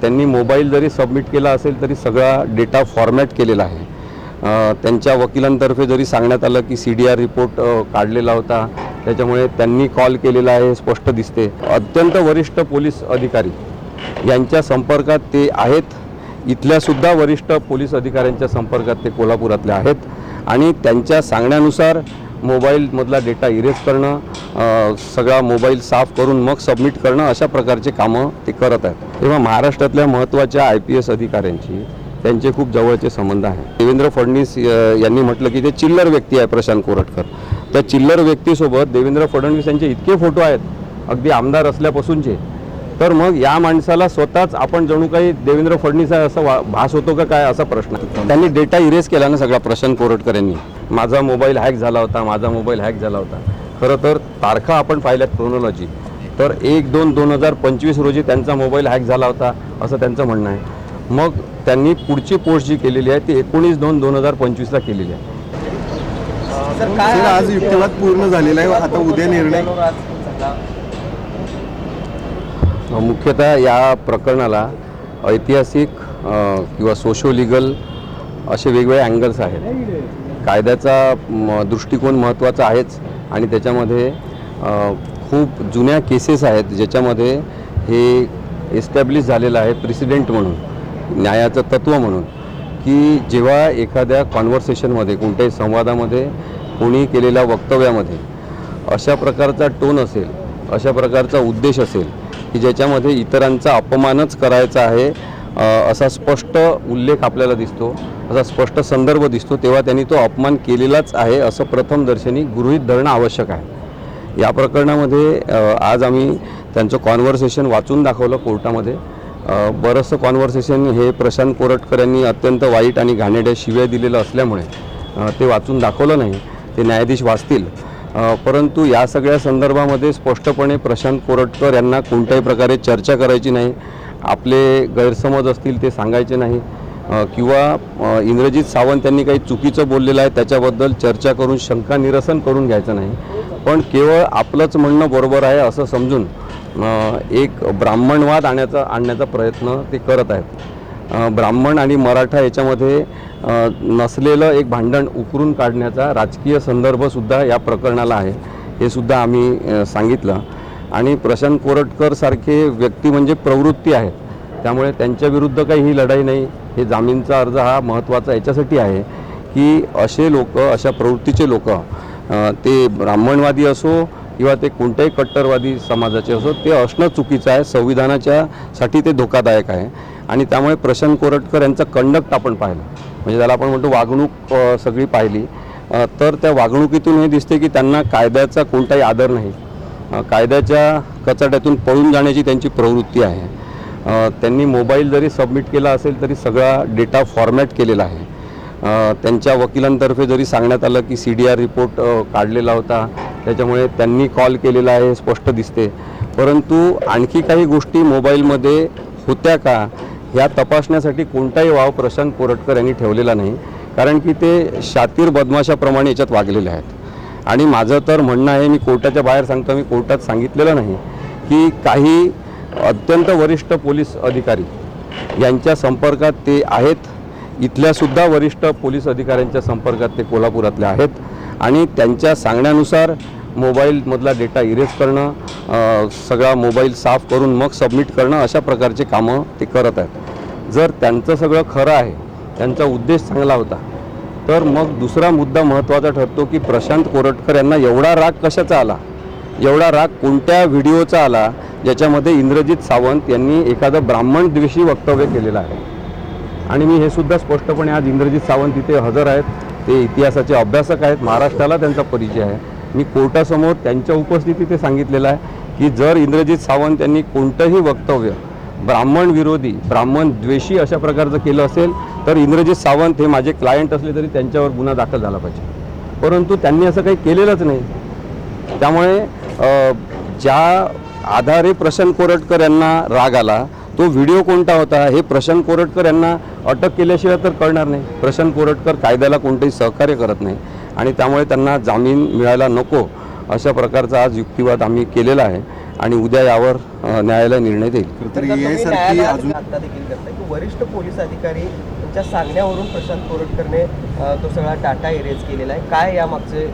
त्यांनी मोबाईल जरी सबमिट केला असेल तरी सगळा डेटा फॉर्मॅट केलेला आहे. त्यांच्या वकिलांतर्फे जरी सांगण्यात आलं की सी डी आर रिपोर्ट काढलेला होता त्याच्यामुळे त्यांनी कॉल केलेला आहे स्पष्ट दिसते. अत्यंत वरिष्ठ पोलीस अधिकारी यांच्या संपर्कात ते आहेत. इथल्यासुद्धा वरिष्ठ पोलीस अधिकाऱ्यांच्या संपर्कात ते कोल्हापुरातले आहेत. आणि त्यांच्या सांगण्यानुसार मोबाईलमधला डेटा इरेज करणं सगळा मोबाईल साफ करून मग सबमिट करणं अशा प्रकारचे कामं ते करत आहेत. तेव्हा महाराष्ट्रातल्या महत्त्वाच्या आय पी एस अधिकाऱ्यांची त्यांचे खूप जवळचे संबंध आहेत. देवेंद्र फडणवीस यांनी म्हटलं की ते चिल्लर व्यक्ती आहे प्रशांत कोरटकर. त्या चिल्लर व्यक्तीसोबत देवेंद्र फडणवीस यांचे इतके फोटो आहेत अगदी आमदार असल्यापासूनचे. तर मग या माणसाला स्वतःच आपण जणू काही देवेंद्र फडणवीस आहे असं वा भास होतो का काय असा प्रश्न त्यांनी डेटा इरेज केला ना सगळा प्रशांत कोरटकर यांनी. माझा मोबाईल हॅक झाला होता माझा मोबाईल हॅक झाला होता. खरं तर तारखा आपण पाहिल्यात क्रोनॉलॉजी तर एक दोन दोन हजार पंचवीस रोजी त्यांचा मोबाईल हॅक झाला होता असं त्यांचं म्हणणं आहे. मग त्यांनी पुढची पोस्ट जी केलेली आहे ती एकोणीस दोन दोन हजार पंचवीसला केलेली आहे. सर आज युक्तिवाद पूर्ण झालेला आहे. आता उद्या निर्णय. मुख्यतः या प्रकरणाला ऐतिहासिक किंवा सोशो लिगल असे वेगवेगळे अँगल्स आहेत. कायद्याचा दृष्टिकोन महत्त्वाचा आहेच आणि त्याच्यामध्ये खूप जुन्या केसेस आहेत ज्याच्यामध्ये हे एस्टॅब्लिश झालेलं आहे प्रेसिडेंट म्हणून न्यायाचं तत्त्व म्हणून की जेव्हा एखाद्या कॉन्व्हर्सेशनमध्ये कोणत्याही संवादामध्ये कोणी केलेल्या वक्तव्यामध्ये अशा प्रकारचा टोन असेल अशा प्रकारचा उद्देश असेल की ज्याच्यामध्ये इतरांचा अपमानच करायचा आहे असा स्पष्ट उल्लेख आपल्याला दिसतो असा स्पष्ट संदर्भ दिसतो तेव्हा त्यांनी तो अपमान केलेलाच आहे असं प्रथमदर्शनी गृहीत धरणं आवश्यक आहे. या प्रकरणामध्ये आज आम्ही त्यांचं कॉन्व्हर्सेशन वाचून दाखवलं कोर्टामध्ये. बरंचसं कॉन्व्हर्सेशन हे प्रशांत कोरटकर यांनी अत्यंत वाईट आणि घाणेड्या शिव्या दिलेलं असल्यामुळे ते वाचून दाखवलं नाही. ते न्यायाधीश वाचतील. परंतु या सगळ्या संदर्भामध्ये स्पष्टपणे प्रशांत कोरटकर यांना कोणत्याही प्रकारे चर्चा करायची नाही. आपले गैरसमज असतील ते सांगायचे नाही. किंवा इंद्रजित सावंत यांनी काही चुकीचं बोललेलं आहे त्याच्याबद्दल चर्चा करून शंका निरसन करून घ्यायचं नाही. पण केवळ आपलंच म्हणणं बरोबर आहे असं समजून एक ब्राह्मणवाद आणायचा आणण्याचा प्रयत्न ते करत आहेत. ब्राह्मण आणि मराठा याच्यामध्ये नसलेलं एक भांडण उकरून काढण्याचा राजकीय संदर्भसुद्धा या प्रकरणाला आहे हे सुद्धा आम्ही सांगितलं. आणि प्रशांत कोरटकर सारखे व्यक्ती म्हणजे प्रवृत्ती आहेत. त्यामुळे त्यांच्या विरुद्ध काही ही लढाई नाही. हे जामीनचा अर्ज हा महत्त्वाचा याच्यासाठी आहे की असे लोक अशा प्रवृत्तीचे लोक ते ब्राह्मणवादी असो किंवा ते कोणत्याही कट्टरवादी समाजाचे असो ते असणं चुकीचं आहे. संविधानाच्या साठी ते धोकादायक आहे. आणि त्यामुळे प्रशांत कोरटकर यांचा कंडक्ट आपण पाहिलं. म्हणजे त्याला आपण म्हणतो वागणूक सगळी पाहिली. तर त्या वागणुकीतून हे दिसते की त्यांना कायद्याचा कोणताही आदर नाही. कायद्याच्या कचाट्यातून पळून जाण्याची त्यांची प्रवृत्ती आहे. त्यांनी मोबाईल जरी सबमिट केला असेल तरी सगळा डेटा फॉर्मॅट केलेला आहे. त्यांच्या वकिलांतर्फे जरी सांगण्यात आलं की सी डी आर रिपोर्ट काढलेला होता त्याच्यामुळे त्यांनी कॉल केलेला आहे हे स्पष्ट दिसते. परंतु आणखी काही गोष्टी मोबाईलमध्ये होत्या का ह्या तपासण्यासाठी कोणताही वाव प्रशांत कोरटकर यांनी ठेवलेला नाही कारण की ते शातीर बदमाशाप्रमाणे याच्यात वागलेले आहेत. आणि माझं तर म्हणणं आहे मी कोर्टाच्या बाहेर सांगतो मी कोर्टात सांगितलेलं नाही की काही अत्यंत वरिष्ठ पोलीस अधिकारी यांच्या संपर्कात ते आहेत इथल्यासुद्धा वरिष्ठ पोलीस अधिकाऱ्यांच्या संपर्कात ते कोल्हापुरातले आहेत. आणि त्यांच्या सांगण्यानुसार मोबाईलमधला डेटा इरेज करणं सगळा मोबाईल साफ करून मग सबमिट करणं अशा प्रकारचे कामं ते करत आहेत. जर त्यांचं सगळं खरं आहे त्यांचा उद्देश चांगला होता तर मग दुसरा मुद्दा महत्त्वाचा ठरतो की प्रशांत कोरटकर यांना एवढा राग कशाचा आला? एवढा राग कोणत्या व्हिडिओचा आला? ज्याच्यामध्ये इंद्रजित सावंत यांनी एखादं ब्राह्मण द्वेषी वक्तव्य केलेलं आहे. आणि मी हे सुद्धा स्पष्टपणे आज इंद्रजित सावंत इथे हजर आहेत. ते इतिहासाचे अभ्यासक आहेत. महाराष्ट्राला त्यांचा परिचय आहे. मी कोर्टासमोर त्यांच्या उपस्थितीत ते सांगितलेलं आहे की जर इंद्रजित सावंत यांनी कोणतंही वक्तव्य ब्राह्मण विरोधी ब्राह्मण द्वेषी अशा प्रकारचं केलं असेल तर इंद्रजित सावंत हे माझे क्लायंट असले तरी त्यांच्यावर गुन्हा दाखल झाला पाहिजे. परंतु त्यांनी असं काही केलेलंच नाही. त्यामुळे ज्या आधारे प्रशांत कोरटकर यांना राग आला तो व्हिडिओ कोणता होता? हे प्रशांत कोरटकर यांना अटक केल्याशिवाय तर कळणार नाही. प्रशांत कोरटकर कायद्याला कोणतेही सहकार्य करत नाही. आणि त्यामुळे त्यांना जामीन मिळायला नको अशा प्रकारचा आज युक्तिवाद आम्ही केलेला आहे. आणि उद्या यावर न्यायालय निर्णय देईल. वरिष्ठ पोलीस अधिकारी यांच्या सांगण्यावरून प्रशांत कोरटकरने तो सगळा डाटा एरेज केलेला आहे. काय यामागचे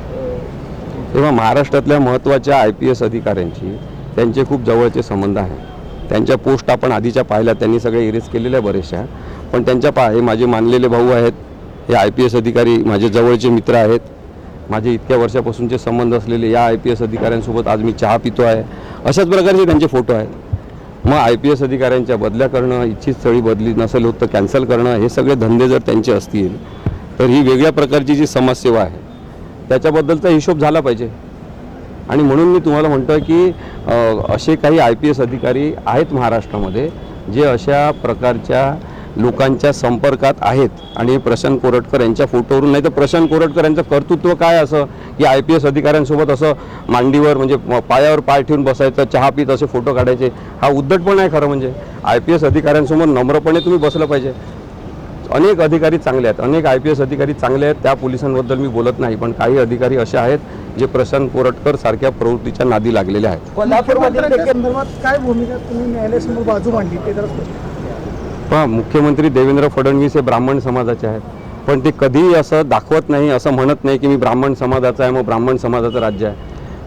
तेव्हा महाराष्ट्रातल्या महत्त्वाच्या आय पी एस अधिकाऱ्यांची त्यांचे खूप जवळचे संबंध आहेत त्यांच्या पोस्ट आपण आधीच्या पाहिल्या त्यांनी सगळे इरेज केलेल्या बऱ्याचशा पण त्यांच्या पा हे माझे मानलेले भाऊ आहेत हे आय पी एस अधिकारी माझे जवळचे मित्र आहेत माझे इतक्या वर्षापासूनचे संबंध असलेले या आय पी एस अधिकाऱ्यांसोबत आज मी चहा पितो आहे. अशाच प्रकारचे त्यांचे फोटो आहेत. मग आय पी एस अधिकाऱ्यांच्या बदल्या करणं इच्छित स्थळी बदली नसेल होत तर कॅन्सल करणं हे सगळे धंदे जर त्यांचे असतील तर ही वेगळ्या प्रकारची जी समाजसेवा आहे त्याच्याबद्दलचा हिशोब झाला पाहिजे. आणि म्हणून मी तुम्हाला म्हणतो की असे काही आय पी एस अधिकारी आहेत महाराष्ट्रामध्ये जे अशा प्रकारच्या लोकांच्या संपर्कात आहेत. आणि प्रशांत कोरटकर यांच्या फोटोवरून नाही तर प्रशांत कोरटकर यांचं कर्तृत्व काय असं की आय पी एस अधिकाऱ्यांसोबत असं मांडीवर म्हणजे पायावर पाय ठेवून बसायचं चहा पित असे फोटो काढायचे हा उद्धटपण आहे खरं म्हणजे. आय पी एस अधिकाऱ्यांसमोर नम्रपणे तुम्ही बसलं पाहिजे. अनेक अधिकारी चांगले आहेत अनेक आय पी एस अधिकारी चांगले आहेत त्या पोलिसांबद्दल मी बोलत नाही पण काही अधिकारी असे आहेत जे प्रशांत कोरटकर सारख्या प्रवृत्तीच्या नादी लागलेले आहेत. काय भूमिका तुम्ही न्यायालयासमोर बाजू मांडली ते जरा स्पष्ट करा. पहा मुख्यमंत्री देवेंद्र फडणवीस हे ब्राह्मण समाजाचे आहेत. पण ते कधीही असं दाखवत नाही असं म्हणत नाही की मी ब्राह्मण समाजाचा आहे मग ब्राह्मण समाजाचं राज्य आहे.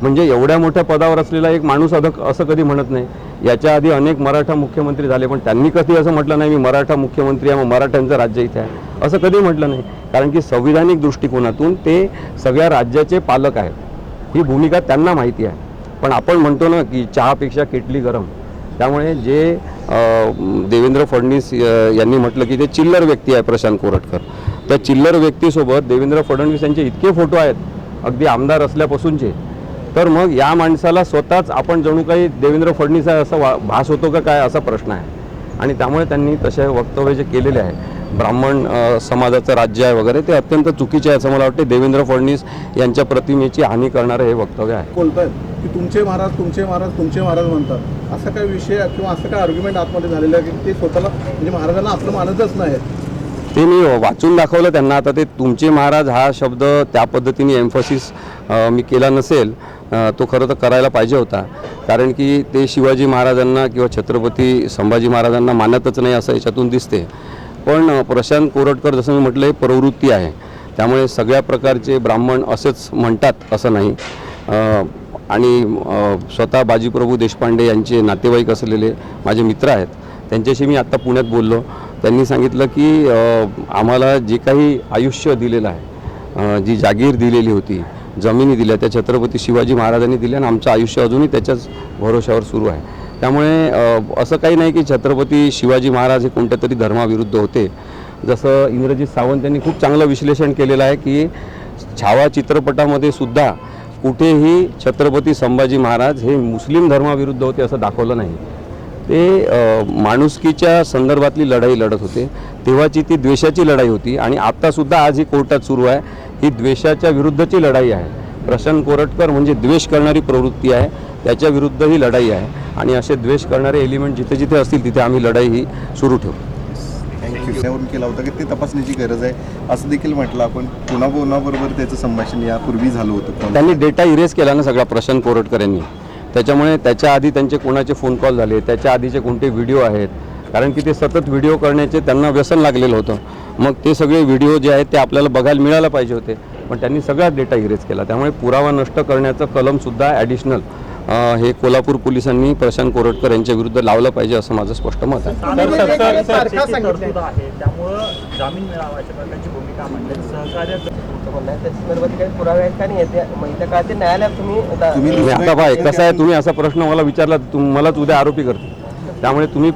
म्हणजे एवढ्या मोठ्या पदावर असलेला एक माणूस अधक असं कधी म्हणत नाही. याच्या आधी अनेक मराठा मुख्यमंत्री झाले पण त्यांनी कधी असं म्हटलं नाही मी मराठा मुख्यमंत्री आहे मग मराठ्यांचं राज्य इथे आहे. असं कधी म्हटलं नाही. कारण की संविधानिक दृष्टिकोनातून ते सगळ्या राज्याचे पालक आहेत. ही भूमिका त्यांना माहिती आहे. पण आपण म्हणतो ना की चहापेक्षा केटली गरम. त्यामुळे जे देवेंद्र फडणवीस यांनी म्हटलं की ते चिल्लर व्यक्ती आहे प्रशांत कोरटकर. त्या चिल्लर व्यक्तीसोबत देवेंद्र फडणवीस यांचे इतके फोटो आहेत अगदी आमदार असल्यापासूनचे. तर मग या माणसाला स्वतःच आपण जणू काही देवेंद्र फडणवीस आहे असा वा भास होतो का काय असा प्रश्न आहे. आणि त्यामुळे त्यांनी तसे वक्तव्य जे केलेले आहे ब्राह्मण समाजाचं राज्य आहे वगैरे ते अत्यंत चुकीचे आहे असं मला वाटते देवेंद्र फडणवीस यांच्या प्रतिमेची हानी करणारं हे वक्तव्य आहे. बोलतायत की तुमचे महाराज तुमचे महाराज तुमचे महाराज म्हणतात. असा काय विषय किंवा असं काय आर्ग्युमेंट आतमध्ये झालेलं आहे की ते स्वतःला म्हणजे महाराजांना आपलं मानतच नाही ते मी वाचून दाखवलं त्यांना. आता ते तुमचे महाराज हा शब्द त्या पद्धतीने एम्फोसिस मी केला नसेल तो खरं तर करायला पाहिजे होता. कारण की ते शिवाजी महाराजांना किंवा छत्रपती संभाजी महाराजांना मानतच नाही असं याच्यातून दिसते. पण प्रशांत कोरटकर जसं मी म्हटलं हे प्रवृत्ती आहे. त्यामुळे सगळ्या प्रकारचे ब्राह्मण असेच म्हणतात असं नाही. आणि स्वतः बाजीप्रभू देशपांडे यांचे नातेवाईक असलेले माझे मित्र आहेत त्यांच्याशी मी आत्ता पुण्यात बोललो. त्यांनी सांगितलं की आम्हाला जे काही आयुष्य दिलेलं आहे जी जागीर दिलेली होती जमिनी दिल्या त्या छत्रपती शिवाजी महाराजांनी दिल्या आणि आमचं आयुष्य अजूनही त्याच्याच भरोशावर सुरू आहे. त्यामुळे असं काही नाही की छत्रपती शिवाजी महाराज हे कोणत्या तरी धर्माविरुद्ध होते. जसं इंद्रजित सावंत यांनी खूप चांगलं विश्लेषण केलेलं आहे की छावा चित्रपटामध्ये सुद्धा कुठेही छत्रपती संभाजी महाराज हे मुस्लिम धर्माविरुद्ध होते असं दाखवलं नाही. ते माणुसकीच्या संदर्भातली लढाई लढत होते. तेव्हाची ती द्वेषाची लढाई होती आणि आत्तासुद्धा आज ही कोर्टात सुरू आहे. ही द्वेषाच्या विरुद्धची लढाई आहे. प्रशांत कोरटकर म्हणजे द्वेष करणारी प्रवृत्ती आहे. त्याच्या विरुद्ध ही लढाई आहे. आणि असे द्वेष करणारे एलिमेंट जिथे जिथे असतील तिथे आम्ही लढाई ही सुरू ठेवू. थँक्यू त्यावरून केला होता की ते तपासण्याची गरज आहे. असं देखील म्हटलं आपण. पुन्हा पुन्हाबरोबर त्याचं संभाषण यापूर्वी झालं होतं? त्यांनी डेटा इरेज केला ना सगळा प्रशांत कोरटकर यांनी त्याच्यामुळे त्याच्या आधी त्यांचे कोणाचे फोन कॉल झाले त्याच्या आधीचे कोणते व्हिडिओ आहेत? कारण की ते सतत व्हिडिओ करण्याचे त्यांना व्यसन लागलेलं होतं. मग ते सगळे व्हिडिओ जे आहेत ते आपल्याला बघायला मिळायला पाहिजे होते. पण त्यांनी सगळा डेटा इरेज केला. त्यामुळे पुरावा नष्ट करण्याचं कलमसुद्धा ॲडिशनल हे कोल्हापूर पोलिसांनी प्रशांत कोरटकर यांच्या विरुद्ध लावलं पाहिजे असं माझं स्पष्ट मत आहे. आता- तुम्ही तुम्ही आता पाय कसं आहे? तुम्ही असा प्रश्न मला विचारला मलाच उद्या आरोपी करते त्यामुळे तुम्ही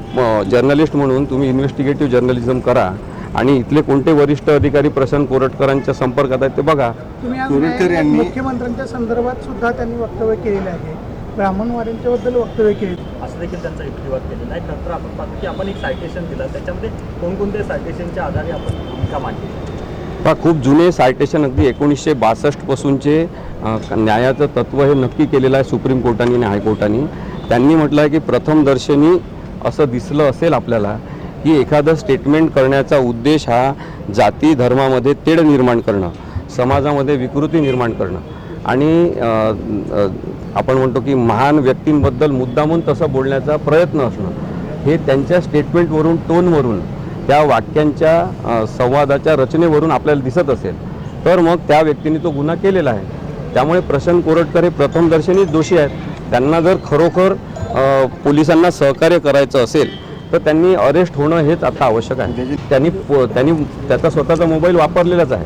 जर्नलिस्ट म्हणून तुम्ही इन्व्हेस्टिगेटिव्ह जर्नलिझम करा आणि इथले कोणते वरिष्ठ अधिकारी प्रशांत कोरटकरांच्या संपर्कात आहेत ते बघा. कोरेटकर यांनी- मुख्यमंत्र्यांच्या संदर्भात सुद्धा त्यांनी वक्तव्य केलेले आहे. ब्राह्मणवाद्यांच्या बद्दल वक्तव्य केले. असं देखील त्यांचा युक्तिवाद केलेला आहे. नंतर आपण पाहतो की आपण एक सायटेशन दिलं. त्याच्यामध्ये कोणकोणत्या सायटेशनच्या आधारे आपण भूमिका मांडली? पहा खूप जुने सायटेशन अगदी एकोणीसशे बासष्टपासूनचे न्यायाचं तत्त्व हे नक्की केलेलं आहे सुप्रीम कोर्टाने आणि हायकोर्टाने. त्यांनी म्हटलं आहे की प्रथम दर्शनी असं दिसलं असेल आपल्याला की एखादं स्टेटमेंट करण्याचा उद्देश हा जाती धर्मामध्ये तेढ निर्माण करणं समाजामध्ये विकृती निर्माण करणं. आणि आपण म्हणतो की महान व्यक्तींबद्दल मुद्दामून तसं बोलण्याचा प्रयत्न असणं हे त्यांच्या स्टेटमेंटवरून टोनवरून त्या वाक्यांच्या संवादाच्या रचनेवरून आपल्याला दिसत असेल. तर मग त्या व्यक्तीने तो गुन्हा केलेला आहे. त्यामुळे प्रशांत कोरटकर हे प्रथमदर्शनीच दोषी आहेत. त्यांना जर खरोखर पोलिसांना सहकार्य करायचं असेल तर त्यांनी अरेस्ट होणं हेच आता आवश्यक आहे. त्यांनी त्यांनी त्याचा स्वतःचा मोबाईल वापरलेलाच आहे.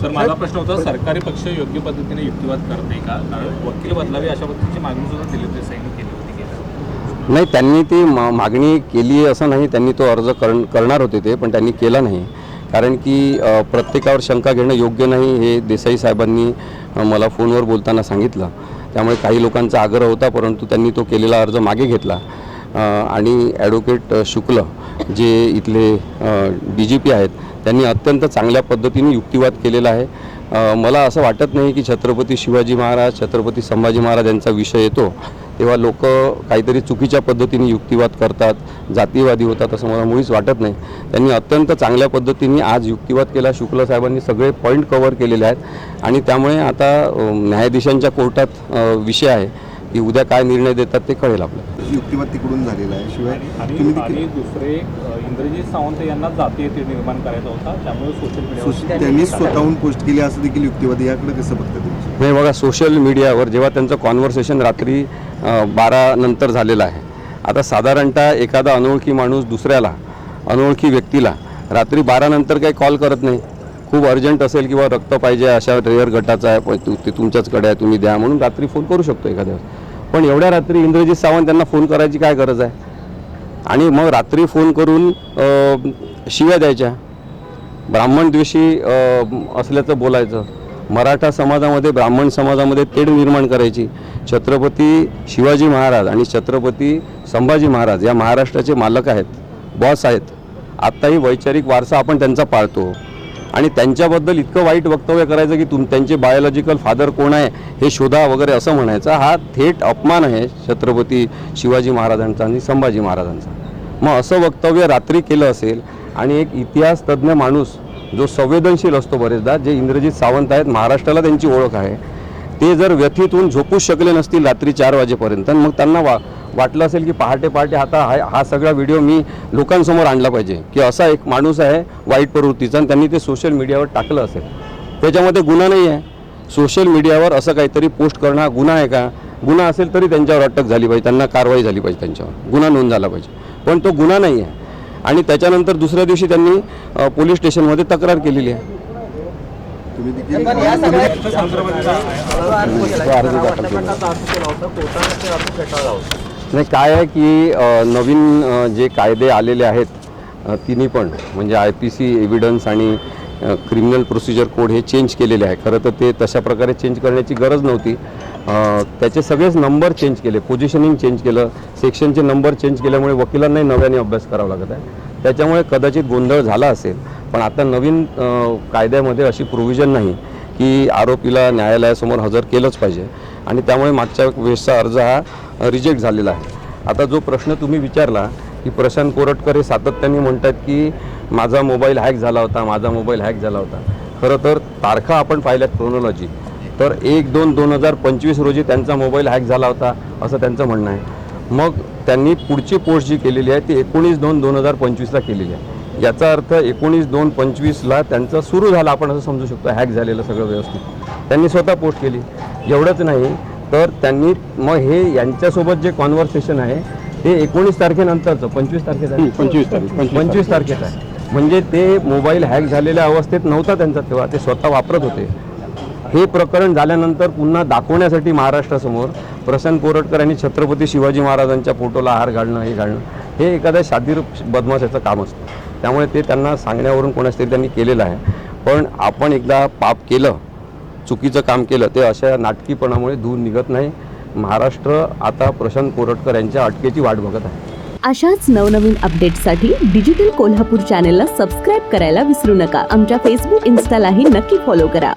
सर माझा प्रश्न होता सरकारी पक्ष योग्य पद्धतीने युक्तिवाद करते का? कारण वकील बदलावी अशा पद्धतीची मागणी सुद्धा दिली होती सैनिक केली होती नाही त्यांनी ती मा मागणी केली असं नाही त्यांनी तो अर्ज कर करणार होते ते पण त्यांनी केला नाही. कारण की प्रत्येकावर शंका घेणं योग्य नाही हे देसाई साहेबांनी मला फोनवर बोलताना सांगितलं. त्यामुळे काही लोकांचा आग्रह होता परंतु त्यांनी तो केलेला अर्ज मागे घेतला. आणि ॲडव्होकेट शुक्ल जे इथले डी जी पी आहेत त्यांनी अत्यंत चांगल्या पद्धतीने युक्तिवाद केलेला आहे. मला असं वाटत नाही की छत्रपती शिवाजी महाराज छत्रपती संभाजी महाराज यांचा विषय येतो. तेव्हा लोक काहीतरी चुकीच्या पद्धतीने युक्तिवाद करतात जातीवादी होतात असं मला मुळीच वाटत नाही. त्यांनी अत्यंत चांगल्या पद्धतीने आज युक्तिवाद केला. शुक्ल साहेबांनी सगळे पॉईंट कव्हर केलेले आहेत. आणि त्यामुळे आता न्यायाधीशांच्या कोर्टात विषय आहे की उद्या काय निर्णय देतात ते कळेल आपल्याला. युक्तिवाद तिकडून झालेला आहे. शिवाय तुम्ही आणि दुसरे इंद्रजित सावंत यांना जातीय ते निर्माण करायचा होता त्यामुळे सोशल सोश- मीडियावर त्यांनी स्वतःहून पोस्ट केली असं देखील युक्तिवाद याकडे कसं बघता तुम्ही? नाही बघा सोशल मीडियावर जेव्हा त्यांचं कॉन्व्हर्सेशन रात्री बारा नंतर झालेलं आहे. आता साधारणतः एखादा अनोळखी माणूस दुसऱ्याला अनोळखी व्यक्तीला रात्री बारा नंतर काही कॉल करत नाही. खूप अर्जंट असेल किंवा रक्त पाहिजे अशा रेअर गटाचा आहे पण तू- ते तुमच्याचकडे आहे तुम्ही द्या म्हणून रात्री फोन करू शकतो एखाद्या वेळेस. पण एवढ्या रात्री इंद्रजित सावंत त्यांना फोन करायची काय गरज आहे? आणि मग रात्री फोन करून शिव्या द्यायच्या. ब्राह्मणद्वेषी अ, असल्याचं बोलायचं. मराठा समाजामध्ये ब्राह्मण समाजामध्ये तेढ निर्माण करायची. छत्रपती शिवाजी महाराज आणि छत्रपती संभाजी महाराज या महाराष्ट्राचे मालक आहेत बॉस आहेत. आत्ताही वैचारिक वारसा आपण त्यांचा पाळतो. आणि त्यांच्याबद्दल इतकं वाईट वक्तव्य करायचं की तुम त्यांचे बायोलॉजिकल फादर कोण आहे हे शोधा वगैरे असं म्हणायचं हा थेट अपमान आहे छत्रपती शिवाजी महाराजांचा आणि संभाजी महाराजांचा. मग असं वक्तव्य रात्री केलं असेल आणि एक इतिहास तज्ज्ञ माणूस जो संवेदनशील असतो बरेचदा जे इंद्रजित सावंत आहेत महाराष्ट्राला त्यांची ओळख आहे ते जर व्यथित होऊन झोपूच शकले नसतील रात्री चार वाजेपर्यंत मग त्यांना वा वाटलं असेल की पहाटे पहाटे आता हा हा सगळा व्हिडिओ मी लोकांसमोर आणला पाहिजे. की असा एक माणूस आहे वाईट प्रवृत्तीचा आणि त्यांनी ते सोशल मीडियावर टाकलं असेल. त्याच्यामध्ये गुन्हा नाही आहे. सोशल मीडियावर असं काहीतरी पोस्ट करणं हा गुन्हा आहे का? गुन्हा असेल तरी त्यांच्यावर अटक झाली पाहिजे त्यांना कारवाई झाली पाहिजे त्यांच्यावर. गुन्हा नोंद झाला पाहिजे. पण तो गुन्हा नाही आहे. आणि त्याच्यानंतर दुसऱ्या दिवशी त्यांनी पोलीस स्टेशनमध्ये तक्रार केलेली आहे. तुम्ही नाही काय आहे की नवीन जे कायदे आलेले आहेत तिन्ही पण म्हणजे आय पी सी एव्हिडन्स आणि क्रिमिनल प्रोसिजर कोड हे चेंज केलेले आहे. खरं तर ते तशा प्रकारे चेंज करण्याची गरज नव्हती. त्याचे सगळेच नंबर चेंज केले पोझिशनिंग चेंज केलं सेक्शनचे नंबर चेंज केल्यामुळे वकिलांनाही नव्याने अभ्यास करावा लागत आहे. त्याच्यामुळे कदाचित गोंधळ झाला असेल पण आता नवीन कायद्यामध्ये अशी प्रोव्हिजन नाही की आरोपीला न्यायालयासमोर हजर केलंच पाहिजे. आणि त्यामुळे मागच्या वेळेसचा अर्ज हा रिजेक्ट झालेला आहे. आता जो प्रश्न तुम्ही विचारला की प्रशांत कोरटकर हे सातत्याने म्हणतात की माझा मोबाईल हॅक झाला होता माझा मोबाईल हॅक झाला होता. खरं तर तारखा आपण पाहिल्यात क्रोनॉलॉजी तर एक दोन दोन हजार पंचवीस रोजी त्यांचा मोबाईल हॅक झाला होता असं त्यांचं म्हणणं आहे. मग त्यांनी पुढची पोस्ट जी केलेली आहे ती एकोणीस दोन दोन हजार पंचवीसला केलेली आहे. याचा अर्थ एकोणीस दोन पंचवीसला त्यांचं सुरू झालं आपण असं समजू शकतो हॅक झालेलं सगळं व्यवस्थित. त्यांनी स्वतः पोस्ट केली. एवढंच नाही तर त्यांनी मग हे यांच्यासोबत जे कॉन्व्हर्सेशन आहे ते एकोणीस तारखेनंतरचं पंचवीस तारखेचं पंचवीस तारीख पंचवीस तारखेचं आहे. म्हणजे ते मोबाईल हॅक झालेल्या अवस्थेत नव्हता त्यांचा तेव्हा ते स्वतः वापरत होते. हे प्रकरण झाल्यानंतर पुन्हा दाखवण्यासाठी महाराष्ट्रासमोर प्रशांत कोरटकर यांनी छत्रपती शिवाजी महाराजांच्या फोटोला हार घालणं हे घालणं हे एखाद्या शातीर बदमाशाचं काम असतं. त्यामुळे ते त्यांना सांगण्यावरून कोणाच तरी त्यांनी केलेलं आहे. पण आपण एकदा पाप केलं चुकीचं काम केलं ते अशा नाटकीपणामुळे दूर निघत नाही. महाराष्ट्र आता प्रशांत कोरटकर यांच्या अटकेची वाट बघत आहे. अशाच नवनवीन अपडेट्ससाठी डिजिटल कोल्हापूर चॅनेलला सबस्क्राईब करायला विसरू नका. आमच्या फेसबुक इन्स्टालाही नक्की फॉलो करा.